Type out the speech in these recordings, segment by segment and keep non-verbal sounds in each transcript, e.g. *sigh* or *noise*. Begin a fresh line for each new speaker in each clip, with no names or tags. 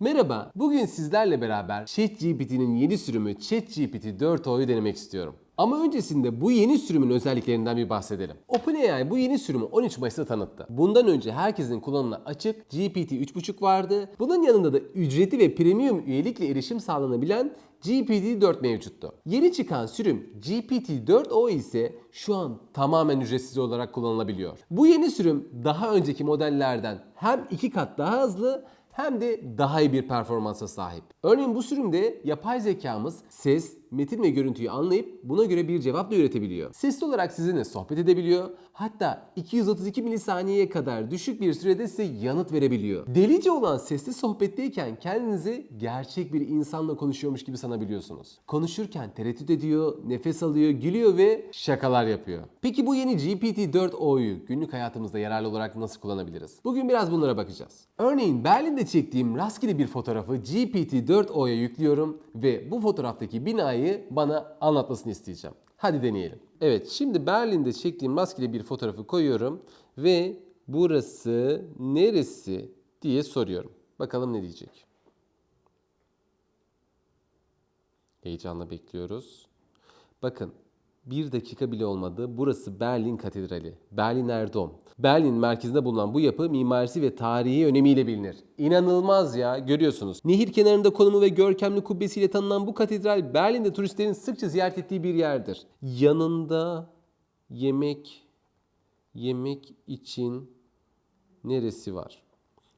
Merhaba, bugün sizlerle beraber ChatGPT'nin yeni sürümü ChatGPT 4o'yu denemek istiyorum. Ama öncesinde bu yeni sürümün özelliklerinden bir bahsedelim. OpenAI bu yeni sürümü 13 Mayıs'ta tanıttı. Bundan önce herkesin kullanımına açık GPT 3.5 vardı. Bunun yanında da ücretli ve premium üyelikle erişim sağlanabilen GPT-4 mevcuttu. Yeni çıkan sürüm GPT-4o ise şu an tamamen ücretsiz olarak kullanılabiliyor. Bu yeni sürüm daha önceki modellerden hem iki kat daha hızlı hem de daha iyi bir performansa sahip. Örneğin bu sürümde yapay zekamız ses, metin ve görüntüyü anlayıp buna göre bir cevap da üretebiliyor. Sesli olarak sizinle sohbet edebiliyor. Hatta 232 milisaniyeye kadar düşük bir sürede size yanıt verebiliyor. Delice olan sesli sohbetteyken kendinizi gerçek bir insanla konuşuyormuş gibi sanabiliyorsunuz. Konuşurken tereddüt ediyor, nefes alıyor, gülüyor ve şakalar yapıyor. Peki bu yeni GPT-4o'yu günlük hayatımızda yararlı olarak nasıl kullanabiliriz? Bugün biraz bunlara bakacağız. Örneğin Berlin'de çektiğim rastgele bir fotoğrafı GPT-4o'ya yüklüyorum ve bu fotoğraftaki binayı bana anlatmasını isteyeceğim. Hadi deneyelim. Evet şimdi Berlin'de çektiğim rastgele bir fotoğrafı koyuyorum ve burası neresi diye soruyorum. Bakalım ne diyecek. Heyecanla bekliyoruz. Bakın bir dakika bile olmadı. Burası Berlin Katedrali. Berliner Dom. Berlin merkezinde bulunan bu yapı mimarisi ve tarihi önemiyle bilinir. İnanılmaz ya görüyorsunuz. Nehir kenarında konumu ve görkemli kubbesiyle tanınan bu katedral Berlin'de turistlerin sıkça ziyaret ettiği bir yerdir. Yanında yemek yemek için neresi var?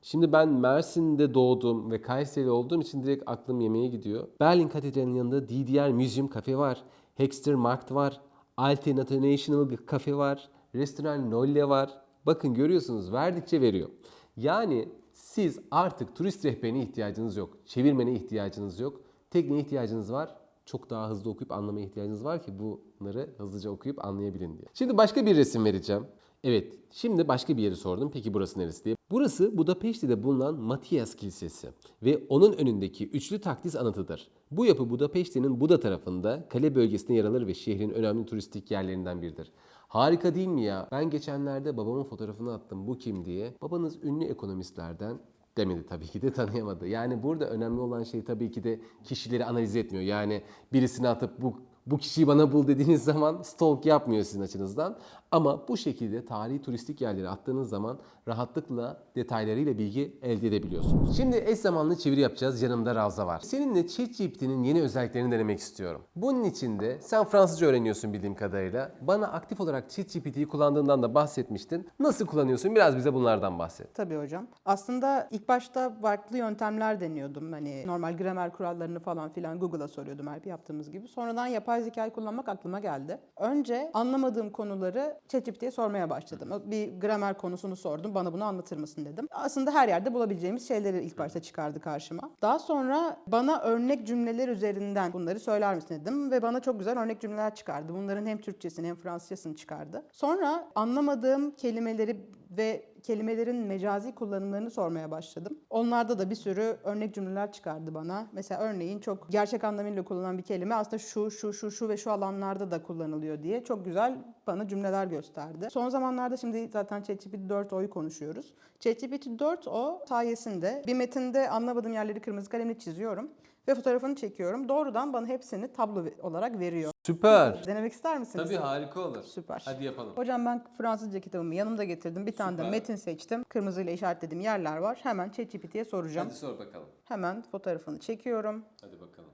Şimdi ben Mersin'de doğdum ve Kayseri'de olduğum için direkt aklım yemeğe gidiyor. Berlin Katedrali'nin yanında DDR Museum Cafe var. Hexter Markt var. Alte International Cafe var. Restoran Nolle var. Bakın görüyorsunuz verdikçe veriyor. Yani siz artık turist rehberine ihtiyacınız yok. Çevirmene ihtiyacınız yok. Tek neye ihtiyacınız var? Çok daha hızlı okuyup anlamaya ihtiyacınız var ki bunları hızlıca okuyup anlayabilin diye. Şimdi başka bir resim vereceğim. Evet, şimdi başka bir yeri sordum. Peki burası neresi diye. Burası Budapeşte'de bulunan Matias Kilisesi ve onun önündeki üçlü takdis anıtıdır. Bu yapı Budapeşte'nin Buda tarafında kale bölgesinde yer alır ve şehrin önemli turistik yerlerinden biridir. Harika değil mi ya? Ben geçenlerde babamın fotoğrafını attım bu kim diye. Babanız ünlü ekonomistlerden demedi tabii ki de *laughs* tanıyamadı. Yani burada önemli olan şey tabii ki de kişileri analiz etmiyor. Yani birisini atıp bu bu kişiyi bana bul dediğiniz zaman stalk yapmıyor sizin açınızdan. Ama bu şekilde tarihi turistik yerlere attığınız zaman rahatlıkla detaylarıyla bilgi elde edebiliyorsunuz. Şimdi eş zamanlı çeviri yapacağız. Yanımda Ravza var. Seninle ChatGPT'nin yeni özelliklerini denemek istiyorum. Bunun için de sen Fransızca öğreniyorsun bildiğim kadarıyla. Bana aktif olarak ChatGPT'yi kullandığından da bahsetmiştin. Nasıl kullanıyorsun? Biraz bize bunlardan bahset.
Tabii hocam. Aslında ilk başta farklı yöntemler deniyordum. Hani normal gramer kurallarını falan filan Google'a soruyordum her yaptığımız gibi. Sonradan yapay zekayı kullanmak aklıma geldi. Önce anlamadığım konuları ChatGPT'ye sormaya başladım. Bir gramer konusunu sordum. Bana bunu anlatır mısın dedim. Aslında her yerde bulabileceğimiz şeyleri ilk başta çıkardı karşıma. Daha sonra bana örnek cümleler üzerinden bunları söyler misin dedim ve bana çok güzel örnek cümleler çıkardı. Bunların hem Türkçesini hem Fransızcasını çıkardı. Sonra anlamadığım kelimeleri ve kelimelerin mecazi kullanımlarını sormaya başladım. Onlarda da bir sürü örnek cümleler çıkardı bana. Mesela örneğin çok gerçek anlamıyla kullanılan bir kelime aslında şu, şu, şu, şu ve şu alanlarda da kullanılıyor diye çok güzel bana cümleler gösterdi. Son zamanlarda şimdi zaten ChatGPT 4o'yu konuşuyoruz. ChatGPT 4o sayesinde bir metinde anlamadığım yerleri kırmızı kalemle çiziyorum ve fotoğrafını çekiyorum. Doğrudan bana hepsini tablo olarak veriyor.
Süper.
Denemek ister misiniz?
Tabii harika olur.
Süper.
Hadi yapalım.
Hocam ben Fransızca kitabımı yanımda getirdim. Bir tane de
Süper.
metin seçtim. Kırmızıyla işaretlediğim yerler var. Hemen ChatGPT'ye soracağım.
Hadi sor bakalım.
Hemen fotoğrafını çekiyorum.
Hadi bakalım.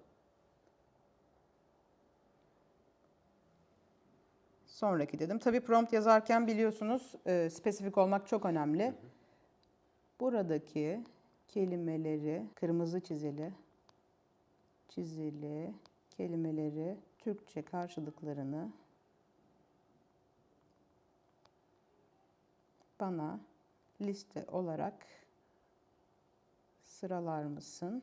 Sonraki dedim. Tabii prompt yazarken biliyorsunuz e, spesifik olmak çok önemli. Buradaki kelimeleri kırmızı çizili çizili kelimeleri Türkçe karşılıklarını bana liste olarak sıralar mısın?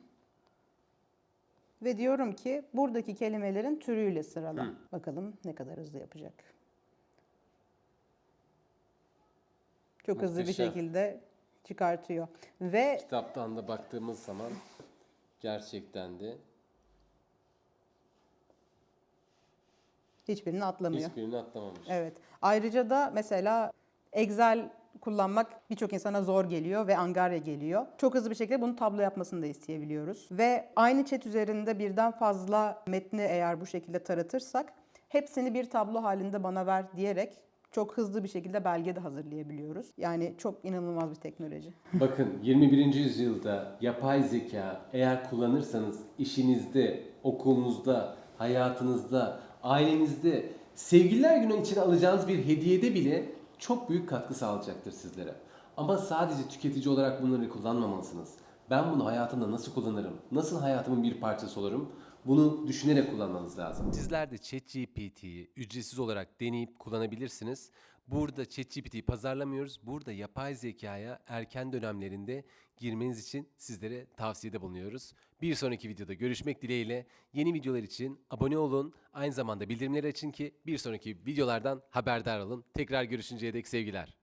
Ve diyorum ki buradaki kelimelerin türüyle sırala. Bakalım ne kadar hızlı yapacak. Çok hızlı bir
Muhteşem.
şekilde çıkartıyor. Ve
Kitaptan da baktığımız zaman gerçekten de
hiçbirini atlamıyor.
hiçbirini atlamamış.
Evet. Ayrıca da mesela Excel kullanmak birçok insana zor geliyor ve angarya geliyor. Çok hızlı bir şekilde bunu tablo yapmasını da isteyebiliyoruz. Ve aynı chat üzerinde birden fazla metni eğer bu şekilde taratırsak hepsini bir tablo halinde bana ver diyerek çok hızlı bir şekilde belge de hazırlayabiliyoruz. Yani çok inanılmaz bir teknoloji. *laughs*
Bakın 21. yüzyılda yapay zeka eğer kullanırsanız işinizde, okulunuzda, hayatınızda, ailenizde, sevgililer günü için alacağınız bir hediyede bile çok büyük katkı sağlayacaktır sizlere. Ama sadece tüketici olarak bunları kullanmamalısınız. Ben bunu hayatımda nasıl kullanırım? Nasıl hayatımın bir parçası olurum? Bunu düşünerek kullanmanız lazım. Sizler de ChatGPT'yi ücretsiz olarak deneyip kullanabilirsiniz. Burada ChatGPT'yi pazarlamıyoruz. Burada yapay zekaya erken dönemlerinde girmeniz için sizlere tavsiyede bulunuyoruz. Bir sonraki videoda görüşmek dileğiyle. Yeni videolar için abone olun. Aynı zamanda bildirimleri açın ki bir sonraki videolardan haberdar olun. Tekrar görüşünceye dek sevgiler.